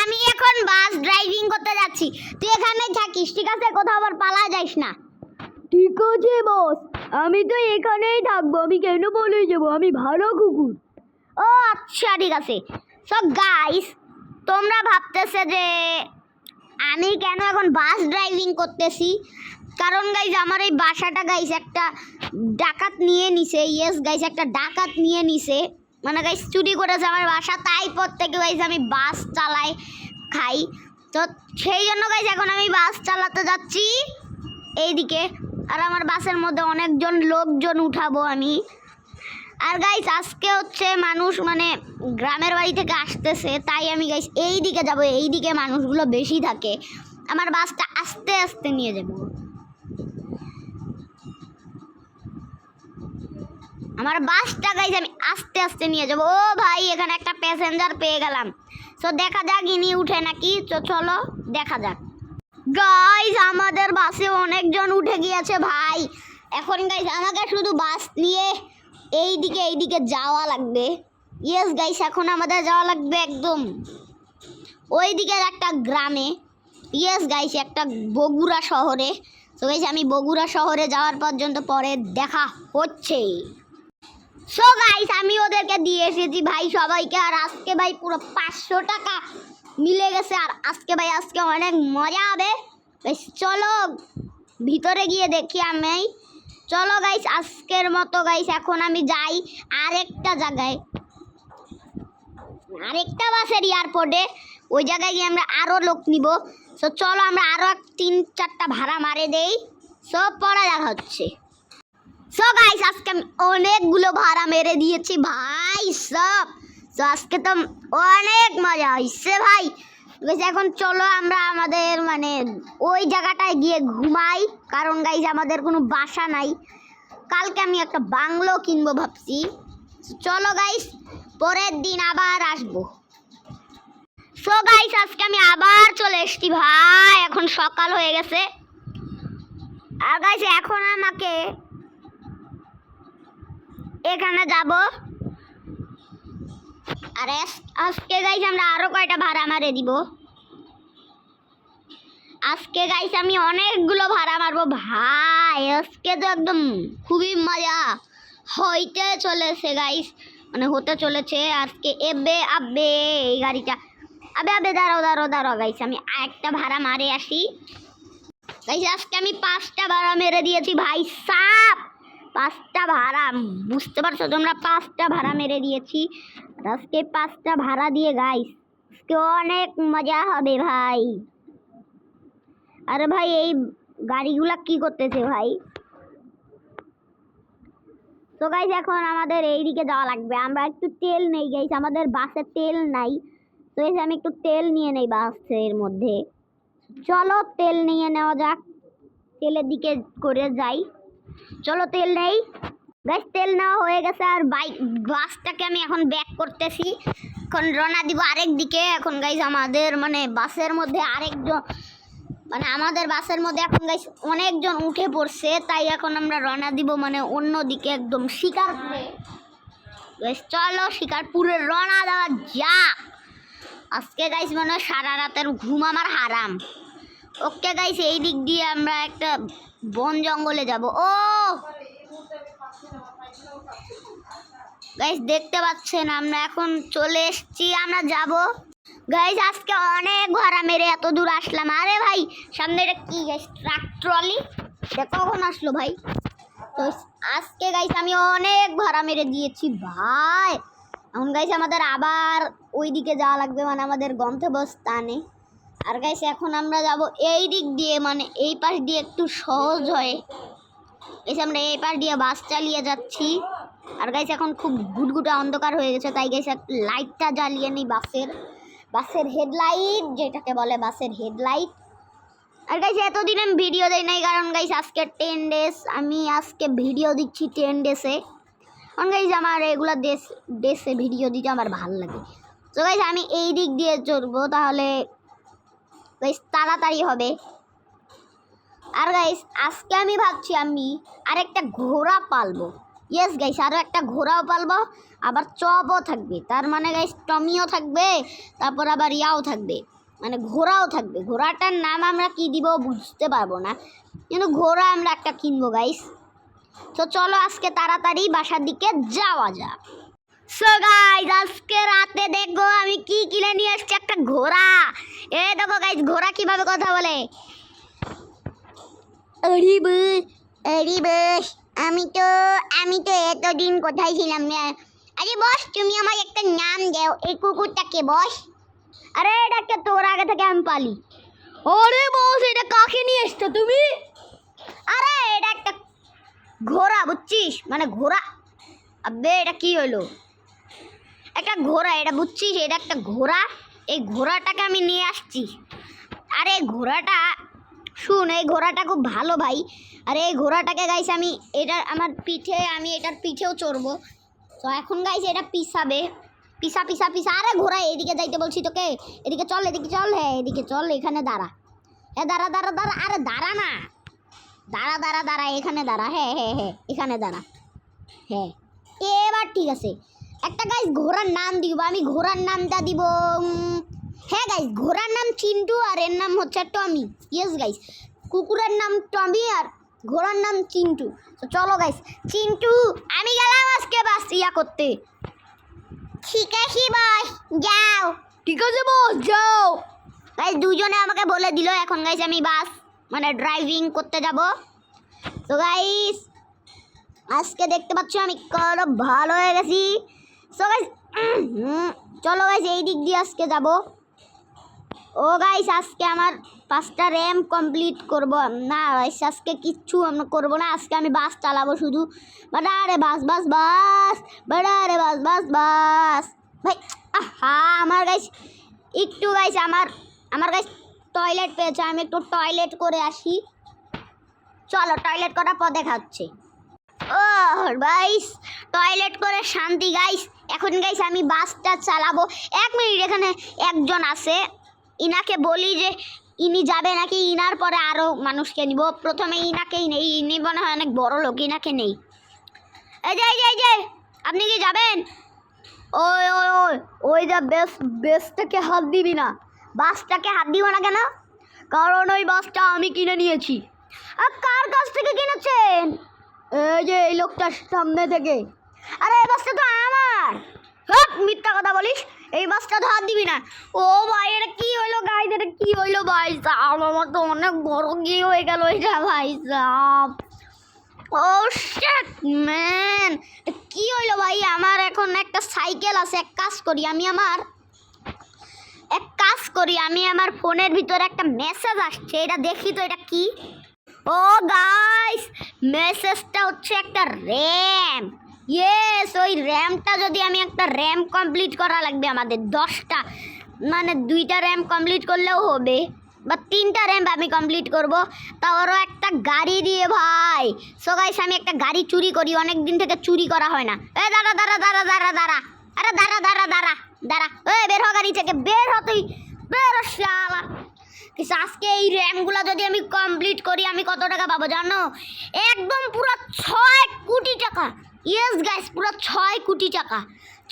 আমি এখন বাস ড্রাইভিং করতে যাচ্ছি। তুই এখানেই থাকিস ঠিক আছে? কোথাও আবার পালা যাইস না। ঠিক আছে বস আমি তো এখানেই থাকব। আমি কেন বলে যাব? আমি ভালো কুকুর। ও আচ্ছা ঠিক আছে। সো গাইস তোমরা ভাবতেছে যে আমি কেন এখন বাস ড্রাইভিং করতেছি? কারণ গাইজ আমার এই বাসাটা গাইজ একটা ডাকাত নিয়ে নিছে। ইয়েস গাইজ একটা ডাকাত নিয়ে নিছে। মানে গাইজ চুরি করেছে আমার বাসা, তাই পর থেকে গাইজ আমি বাস চালাই, খাই। তো সেই জন্য গাইজ এখন আমি বাস চালাতে যাচ্ছি এইদিকে। আর আমার বাসের মধ্যে অনেকজন লোকজন উঠাবো আমি। আর গাইস আজকে হচ্ছে মানুষ মানে গ্রামের বাড়ি থেকে আসতেছে, তাই আমি গাইস এই দিকে যাব এই দিকে মানুষগুলো বেশি থাকে। আমার বাসটা আস্তে আস্তে নিয়ে যাব। আমার বাসটা গাইস আমি আস্তে আস্তে নিয়ে যাব। ও ভাই, এখানে একটা প্যাসেঞ্জার পেয়ে গেলাম। তো দেখা যাক ইনি উঠে নাকি। তো চলো, দেখা যাক। গাইস আমাদের বাসে অনেকজন উঠে গিয়েছে ভাই। এখন গাইস আমাকে শুধু বাস নিয়ে এই দিকে এই দিকে যাওয়া লাগবে। ইয়েস গাইস এখন আমাদের যাওয়া লাগবে একদম। ওই দিকের একটা গ্রামে। ইয়েস গাইস একটা বগুড়া শহরে। তো গাইস আমি বগুড়া শহরে যাওয়ার পর্যন্ত পরে দেখা হচ্ছে। সো গাইস আমি ওদেরকে দিয়ে এসেছি। ভাই, সবাইকে আর আজকে ভাই পুরো পাঁচশো টাকা মিলে গেছে। আর আজকে ভাই, আজকে অনেক মজা হবে। বেশ, চলো ভিতরে গিয়ে দেখি আমি। চলো গাইস আজকের মতো গাইস এখন আমি যাই আরেকটা জায়গায়। আরেকটা বাসের এয়ারপোর্টে। ওই জায়গায় গিয়ে আমরা আরও লোক নিব। সো চলো আমরা আরও এক তিন চারটা ভাড়া মারে দেই। সব পড়া দেখা হচ্ছে। সো গাইস আজকে আমি অনেকগুলো ভাড়া মেরে দিয়েছি, ভাই, সব। তো আজকে তো অনেক মজা হয়েছে ভাই। বেশ এখন চলো আমরা আমাদের মানে ওই জায়গাটায় গিয়ে ঘুমাই। কারণ গাইজ আমাদের কোনো বাসা নাই। কালকে আমি একটা বাংলো কিনবো ভাবছি। চলো গাইস পরের দিন আবার আসব। সো গাইস আজকে আমি আবার চলে এসেছি, ভাই। এখন সকাল হয়ে গেছে। আর গাইস এখন আমাকে এখানে যাব। আর আজকে গাইস আমরা আরও কয়টা ভাড়া মারে দিব? আজকে গাইস আমি অনেকগুলো ভাড়া মারবো। ভাই, আজকে তো একদম খুবই মজা। হইতে চলেছে গাইস মানে হতে চলেছে আজকে। এবে, আবে, এই গাড়িটা। আবে আবে, দাঁড়াও দাঁড়াও দাঁড়াও গাইস আমি একটা ভাড়া মারে আসি। গাইস আজকে আমি পাঁচটা ভাড়া মেরে দিয়েছি। ভাই, সাপ! পাঁচটা ভাড়া, বুঝতে পারছ? তোমরা পাঁচটা ভাড়া মেরে দিয়েছি। আজকে পাঁচটা ভাড়া দিয়ে গাইস আজকে অনেক মজা হবে ভাই। আরে ভাই, এই গাড়িগুলা কি করতেছে ভাই? তো গাইস এখন আমাদের এই দিকে যাওয়া লাগবে। আমরা একটু তেল নেই গাইস আমাদের বাসে তেল নাই। তো এসে আমি একটু তেল নিয়ে নেই বাসের মধ্যে। চলো তেল নিয়ে নেওয়া যাক। তেলের দিকে করে যাই। চলো তেল নেই। গাইস তেল নেওয়া হয়ে গেছে আর বাইক বাসটাকে আমি এখন ব্যাক করতেছি। এখন রওনা দিব আরেক দিকে। এখন গাইস আমাদের মানে বাসের মধ্যে আরেকজন মানে আমাদের বাসের মধ্যে এখন গাইস অনেকজন উঠে পড়ছে। তাই এখন আমরা রওনা দিব মানে অন্য দিকে একদম গাইস চলো শিকারপুরে রওনা দেওয়া যাক। আজকে গাইস মনে সারা রাতের ঘুম আমার হারাম। ওকে গাইস এই দিক দিয়ে আমরা একটা বন জঙ্গলে যাব। ও গাইস দেখতে পাচ্ছেন, আমরা এখন চলে এসেছি, আমরা যাব। গাইস আজকে অনেক ভাড়া মেরে এত দূর আসলাম। আরে ভাই, সামনে এটা কি গাইস ট্রাক, ট্রলি? কখন আসলো ভাই? তো আজকে গাইস আমি অনেক ভাড়া মেরে দিয়েছি, ভাই। এখন গাইস আমাদের আবার ওই দিকে যাওয়া লাগবে মানে আমাদের গন্তব্যস্থানে। আর গাইস এখন আমরা যাব এই দিক দিয়ে মানে এই পাশ দিয়ে একটু সহজ হয়। এসে আমরা এই পাশ দিয়ে বাস চালিয়ে যাচ্ছি। আর গাইস এখন খুব গুটগুটা অন্ধকার হয়ে গেছে, তাই গাইস লাইটটা জ্বালিয়ে নিই বাসের। বাসের হেডলাইট যেটাকে বলে বাসের হেডলাইট আর গাইস এতদিন আমি ভিডিও দেই নাই, কারণ গাইস আজকে টেন ডেজ আমি আজকে ভিডিও দিচ্ছি টেন ডেসে কারণ গাইস আমার এগুলো দেশ ডেসে ভিডিও দিতে আমার ভালো লাগে। তো গাইস আমি এই দিক দিয়ে চলবো তাহলে গাইস তাড়াতাড়ি হবে। আর গাইস আজকে আমি ভাবছি আমি আরেকটা ঘোড়া পালবো। ইয়েস গাইস আরও একটা ঘোড়াও পালবো, আবার চপও থাকবে। তার মানে গাইস টমিও থাকবে, তারপর আবার ইয়াও থাকবে। মানে ঘোড়াও থাকবে। ঘোড়াটার নাম আমরা কি দিব বুঝতে পারব না। কিন্তু ঘোড়া আমরা একটা কিনবো গাইস তো চলো আজকে তাড়াতাড়ি বাসার দিকে যাওয়া যাক। সো গাইস আজকে রাতে দেখো আমি কি কিনে নিয়ে এসেছি একটা ঘোড়া। এ দেখো গাইস ঘোড়া কীভাবে কথা বলে? আরে বস আমি তো আমি তো এতদিন কোথায় ছিলাম না আরে বস তুমি আমার একটা নাম দাও এই কুকুরটাকে বস। আরে এটাকে তোর আগে থেকে আমি পালি। আরে বস এটা কাকে নিয়ে এসছো তুমি? আরে এটা একটা ঘোড়া বুঝছিস? মানে ঘোড়া। আবে এটা কি হলো? একটা ঘোড়া, এটা বুঝছিস? এটা একটা ঘোড়া। এই ঘোড়াটাকে আমি নিয়ে আসছি। আরে এই ঘোড়াটা, শুন, এই ঘোড়াটা খুব ভালো ভাই। আরে এই ঘোড়াটাকে গাইস আমি, এটা আমার পিঠে, আমি এটার পিঠেও চড়বো। তো এখন গাইস এটা পিসাবে পিসা পিসা পিসা আরে ঘোড়া, এদিকে যাইতে বলছি তোকে। এদিকে চল এদিকে চল। হ্যাঁ এদিকে চল, এখানে দাঁড়া। হ্যাঁ দাঁড়া দাঁড়া দাঁড়া। আরে দাঁড়া না। দাঁড়া দাঁড়া দাঁড়া, এখানে দাঁড়া। হ্যাঁ হ্যাঁ হ্যাঁ এখানে দাঁড়া। হ্যাঁ। এবার ঠিক আছে। একটা গাইস ঘোড়ার নাম দিব, আমি ঘোড়ার নামটা দিব হ্যাঁ গাইস ঘোড়ার নাম চিন্টু আর এর নাম হচ্ছে টমি। ইয়েস গাইস কুকুরের নাম টমি আর ঘোড়ার নাম চিন্টু। তো চলো গাইস চিন্টু, আমি গেলাম আজকে বাস ইয়া করতে। ঠিক আছে বস যাও। ঠিক আছে বস যাও। গাইস দুজনে আমাকে বলে দিল, এখন গাইস আমি বাস মানে ড্রাইভিং করতে যাব। তো গাইস আজকে দেখতে পাচ্ছ আমি কত ভালো হয়ে গেছি। সো গাইস চলো গাইস এই দিক দিয়ে আজকে যাব। ও গাইস আজকে আমার পাঁচটা র্যাম কমপ্লিট করব। না গাইস আজকে কিচ্ছু আমরা করব না। আজকে আমি বাস চালাবো শুধু। বাটা রে, বাস বাস বাস। বাটা রে, বাস বাস বাস। ভাই, আহা, আমার গাইস একটু গাইস আমার আমার গাইস টয়লেট পেয়েছে। আমি একটু টয়লেট করে আসি। চলো টয়লেট করার পর দেখা হচ্ছে ও গাইস টয়লেট করে শান্তি গাইস এখন গাইস আমি বাসটা চালাবো। এক মিনিট এখানে একজন আছে। ইনাকে বলি যে, ইনি যাবে নাকি? ইনার পরে আরও মানুষকে নিব। প্রথমে ইনাকেই নেই। ইনি মনে হয় অনেক বড় লোক, ইনাকে নেই। এই যে এই যে এই যে, আপনি কি যাবেন? ওই ওই ওই ওই যা বেস, বেসটাকে হাত দিবি না। বাসটাকে হাত দিব না কেন? কারণ ওই বাসটা আমি কিনে নিয়েছি। আর কার কাছ থেকে কিনেছেন? এই যে, এই লোকটার সামনে থেকে। আরে, এই বাসটা তো আমার। হাট মিথ্যা কথা বলিস? এই বাসটা তো দিবি না। ও ভাই, এটা কি হইল গাইজ এটা কি হইল, ভাই সাহ আমার তো অনেক বড় কি হয়ে গেল এটা, ভাই সাহ ও শিট ম্যান কি হইল, ভাই? আমার এখন একটা সাইকেল আছে, এক কাজ করি, আমি আমার এক কাজ করি, আমি আমার ফোনের ভিতরে একটা মেসেজ আসছে, এটা দেখি তো, এটা কি? ও গাইস মেসেজটা হচ্ছে একটা র্যাম ইয়েস ওই র্যামটা যদি আমি একটা র্যাম কমপ্লিট করা লাগবে আমাদের, দশটা মানে দুইটা র্যাম কমপ্লিট করলেও হবে, বা তিনটা র্যাম্প আমি কমপ্লিট করব তারও একটা গাড়ি দিয়ে ভাই। সো গাইস আমি একটা গাড়ি চুরি করি অনেক দিন থেকে চুরি করা হয় না। এ দাঁড়া দাঁড়া দাঁড়া দাঁড়া দাঁড়া। আরে দাঁড়া দাঁড়া দাঁড়া দাঁড়া। এ বের হ গাড়ি থেকে, বের হ তুই, বের শালা। কিন্তু আজকে এই র্যামগুলো যদি আমি কমপ্লিট করি, আমি কত টাকা পাবো জানো? একদম পুরো ছয় কোটি টাকা। ইয়েস গাইস পুরো ছয় কোটি টাকা।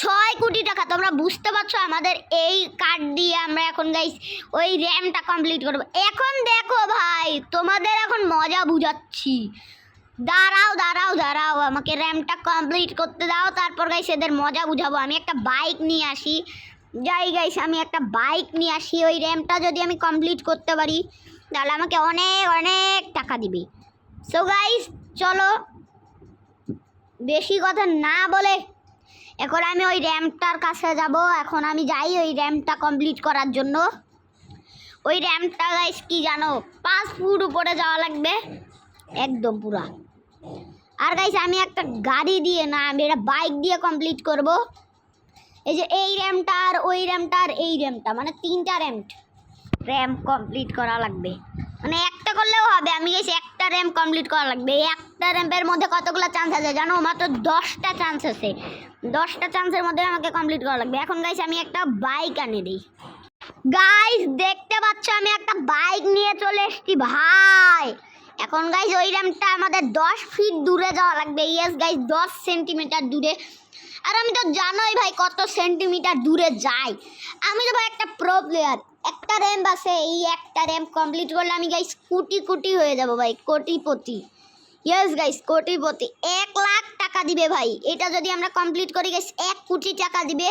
ছয় কোটি টাকা, তোমরা বুঝতে পারছ আমাদের এই কার্ড দিয়ে আমরা এখন গাইস ওই র্যামটা কমপ্লিট করব। এখন দেখো ভাই, তোমাদের এখন মজা বুঝাচ্ছি। দাঁড়াও দাঁড়াও দাঁড়াও, আমাকে র্যামটা কমপ্লিট করতে দাও, তারপর গাইস এদের মজা বুঝাবো। আমি একটা বাইক নিয়ে আসি। যাই গাইস আমি একটা বাইক নিয়ে আসি, ওই র্যামটা যদি আমি কমপ্লিট করতে পারি, তাহলে আমাকে অনেক অনেক টাকা দিবে। সো গাইস চলো বেশি কথা না বলে এখন আমি ওই র্যামটার কাছে যাব। এখন আমি যাই ওই র্যামটা কমপ্লিট করার জন্য। ওই র্যামটা গাইস কি জানো? পাঁচ ফুট উপরে যাওয়া লাগবে। একদম পুরা। আর গাইস আমি একটা গাড়ি দিয়ে না, আমি এটা বাইক দিয়ে কমপ্লিট করব। এই যে এই র্যামটা আর ওই র্যামটা আর এই র্যামটা মানে তিনটা র্যাম র্যাম কমপ্লিট করা লাগবে। মানে একটা করলেও হবে। আমি গেছি একটা র্যাম কমপ্লিট করা লাগবে। এই একটা র্যাম্পের মধ্যে কতগুলো চান্স আছে জানো? মাত্র দশটা চান্স আছে। দশটা চান্সের মধ্যে আমাকে কমপ্লিট করা লাগবে। এখন গাইস আমি একটা বাইক আনে দিই। গাইস দেখতে পাচ্ছ আমি একটা বাইক নিয়ে চলে এসেছি ভাই। এখন গাইজ ওই র্যাম্পটা আমাদের দশ ফিট দূরে যাওয়া লাগবে। ইয়েস গাইজ দশ সেন্টিমিটার দূরে। আর আমি তো জানোই ভাই কত সেন্টিমিটার দূরে যাই। আমি তো ভাই একটা প্রো প্লেয়ার একটা র্যাম্প আছে, এই একটা র্যাম্প কমপ্লিট করলে আমি গাইস কোটি কোটি হয়ে যাব ভাই, কোটিপতি। ইয়েস গাইস কোটিপতি। এক লাখ টাকা দিবে ভাই। এটা যদি আমরা কমপ্লিট করি গাইস এক কোটি টাকা দিবে।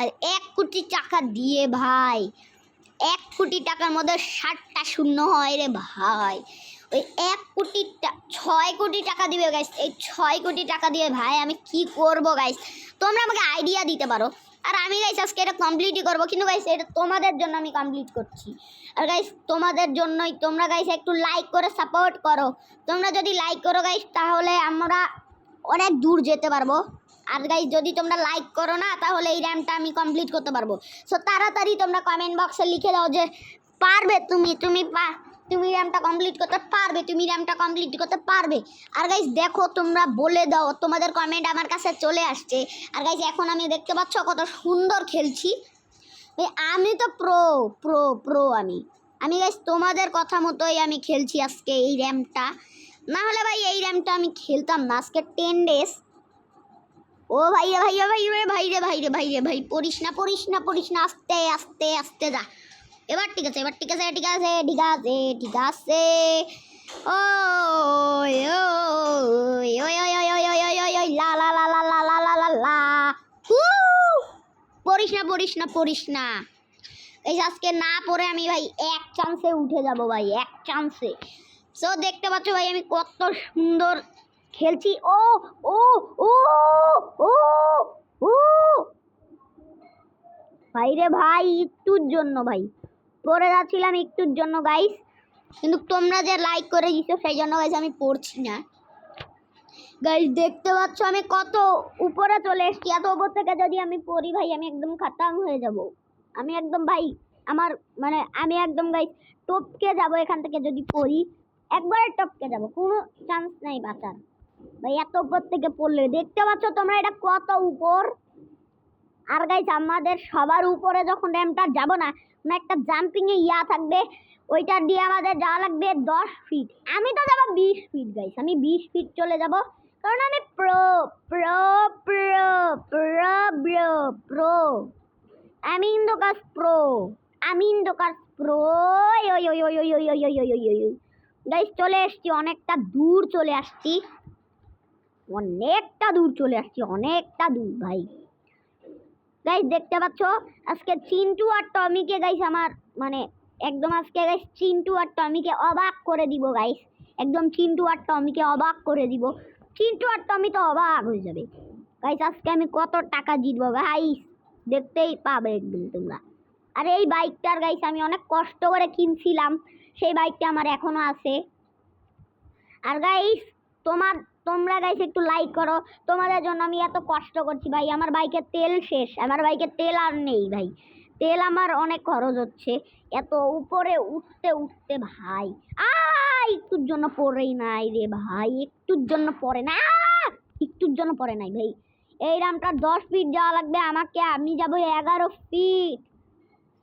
আর এক কোটি টাকা দিয়ে ভাই, এক কোটি টাকার মধ্যে ষাটটা শূন্য হয় রে ভাই। ওই এক কোটি ছয় কোটি টাকা দিবে গাইস এই ছয় কোটি টাকা দিয়ে ভাই আমি কি করব গাইস তোমরা আমাকে আইডিয়া দিতে পারো। আর আমি গাইস আজকে এটা কমপ্লিটই করব। কিন্তু গাইস এটা তোমাদের জন্য আমি কমপ্লিট করছি। আর গাইস তোমাদের জন্যই তোমরা গাইস একটু লাইক করে সাপোর্ট করো। তোমরা যদি লাইক করো গাইস তাহলে আমরা অনেক দূর যেতে পারব। আর গাইস যদি তোমরা লাইক করো না, তাহলে এই র্যামটা আমি কমপ্লিট করতে পারব। সো তাড়াতাড়ি তোমরা কমেন্ট বক্সে লিখে দাও যে, পারবে তুমি? তুমি পা- তুমি র্যামটা কমপ্লিট করতে পারবে, তুমি র্যামটা কমপ্লিট করতে পারবে। আর গাইস দেখো, তোমরা বলে দাও, তোমাদের কমেন্ট আমার কাছে চলে আসছে। আর গাইস এখন আমি দেখতে পাচ্ছ কত সুন্দর খেলছি। আমি তো প্রো প্রো প্রো আমি। আমি গাইস তোমাদের কথা মতোই আমি খেলছি আজকে এই র্যামটা না হলে ভাই, এই র্যামটা আমি খেলতাম না, আজকে টেন ডেজ ও ভাই রে ভাই রে ভাই রে ভাই রে ভাই রে ভাই রে, ভাই, পড়িস না পড়িস না পড়িস না, আস্তে আস্তে আস্তে যা। এবার ঠিক আছে, এবার ঠিক আছে ঠিক আছে ঠিক আছে ঠিক আছে। ও লা লা লা লা লা লা লা লা লা। পড়িস না পড়িস না পড়িস না। এই আজকে না পড়ে আমি ভাই এক চান্সে উঠে যাব ভাই, এক চান্সে সো দেখতে পাচ্ছ ভাই, আমি কত সুন্দর খেলছি। ও ও ও ও ও। ভাই রে ভাই, একটুর জন্য ভাই। পড়ে যাচ্ছিলাম একটুর জন্য গাইস কিন্তু তোমরা যে লাইক করে দিছো, সেই জন্য গাইস আমি পড়ছি না। গাইস দেখতে পাচ্ছ, আমি কত উপরে চলে এসেছি। এত উপর থেকে যদি আমি পড়ি, ভাই, আমি একদম খাতাম হয়ে যাব। আমি একদম, ভাই, আমার মানে আমি একদম গাইস টপকে যাব এখান থেকে যদি পড়ি। একবারে টপকে যাব, কোনো চান্স নাই বাঁচার। ভাই, এত উপর থেকে পড়লে। দেখতে পাচ্ছ তোমরা এটা কত উপর? আর গাইস আমাদের সবার উপরে যখন র্যামটা যাব না আপনার একটা জাম্পিংয়ে ইয়া থাকবে ওইটা দিয়ে আমাদের যাওয়া লাগবে দশ ফিট আমি তো যাব বিশ ফিট গাইস আমি বিশ ফিট চলে যাব কারণ আমি pro pro pro pro pro pro আমি ইন্দোকাস প্রো আমি ইন্দোকাস প্রো গাইস চলে এসছি অনেকটা দূর চলে আসছি অনেকটা দূর চলে আসছি অনেকটা দূর ভাই গাইস দেখতে পাচ্ছ? আজকে চিন্টু আর টমিকে গাইস আমার মানে একদম আজকে গাইস চিন্টু আর টমিকে অবাক করে দিব গাইস একদম চিন্টু আর টমিকে অবাক করে দিব। চিন্টু আর টমি তো অবাক হয়ে যাবে। গাইস আজকে আমি কত টাকা জিতবো গাইস দেখতেই পাবে একদম তোমরা। আর এই বাইকটার গাইস আমি অনেক কষ্ট করে কিনছিলাম। সেই বাইকটা আমার এখনও আছে। আর গাইস তোমার তোমরা গাইস একটু লাইক করো। তোমাদের জন্য আমি এত কষ্ট করছি ভাই। আমার বাইকের তেল শেষ। আমার বাইকের তেল আর নেই ভাই। তেল আমার অনেক খরচ হচ্ছে। এত উপরে উঠতে উঠতে ভাই। আ একটুর জন্য পড়েই নাই রে ভাই। একটুর জন্য পড়ে না! একটুর জন্য পড়ে নাই ভাই। এই রামটা দশ ফিট যাওয়া লাগবে আমাকে। আমি যাব এগারো ফিট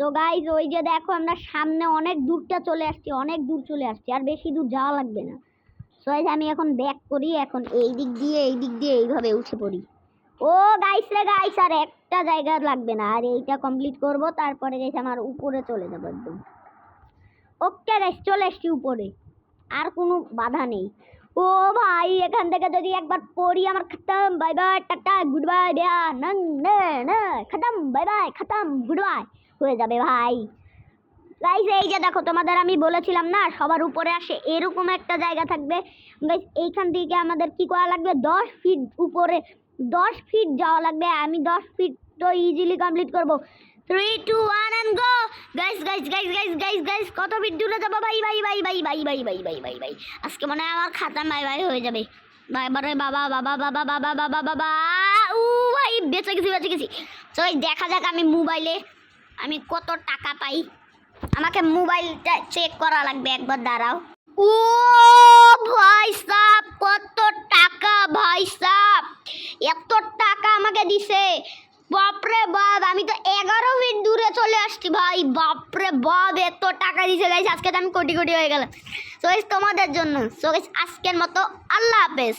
তো গাইজ ওই যে দেখো আমরা সামনে অনেক দূরটা চলে আসছি। অনেক দূর চলে আসছি। আর বেশি দূর যাওয়া লাগবে না। সো আমি এখন ব্যাক করি, এখন এই দিক দিয়ে, এই দিক দিয়ে এইভাবে উঠে পড়ি। ও গাইস রে গাইস আর একটা জায়গা লাগবে না। আর এইটা কমপ্লিট করব, তারপরে গাইস আমার উপরে চলে যাব একদম। ওকে গাইস চলে এসছি উপরে। আর কোনো বাধা নেই। ও ভাই, এখান থেকে যদি একবার পড়ি, আমার খতম bye bye tata good bye নে নে খতম বাই বাই খতম গুড বাই হয়ে যাবে ভাই। গাইস এই যে দেখো তোমাদের আমি বলেছিলাম না সবার উপরে আসে এরকম একটা জায়গা থাকবে গাইস এইখান থেকে আমাদের কি করা লাগবে দশ ফিট উপরে দশ ফিট যাওয়া লাগবে আমি দশ ফিট তো ইজিলি কমপ্লিট করব three two one and go guys guys guys guys guys guys কত ফিট দূরে যাব ভাই ভাই ভাই ভাই ভাই ভাই ভাই ভাই ভাই ভাই আজকে মনে হয় আমার খাতা বাই বাই হয়ে যাবে বাই বারে বাবা বাবা বাবা বাবা বাবা বাবা উ ভাই বেঁচে গেছি বেঁচে গেছি তো দেখা যাক আমি মোবাইলে আমি কত টাকা পাই আমাকে মোবাইলটা চেক করা লাগবে একবার, দাঁড়াও। ও ভাই সাহ কত টাকা ভাই সাহ এত টাকা আমাকে দিছে। বাপরে বাপ, আমি তো এগারো ফিট দূরে চলে আসছি ভাই। বাপরে বাপ, এত টাকা দিছে গাইস আজকে তো আমি কোটি কোটি হয়ে গেলাম। সো তোমাদের জন্য। সো আজকের মতো আল্লাহ হাফেজ।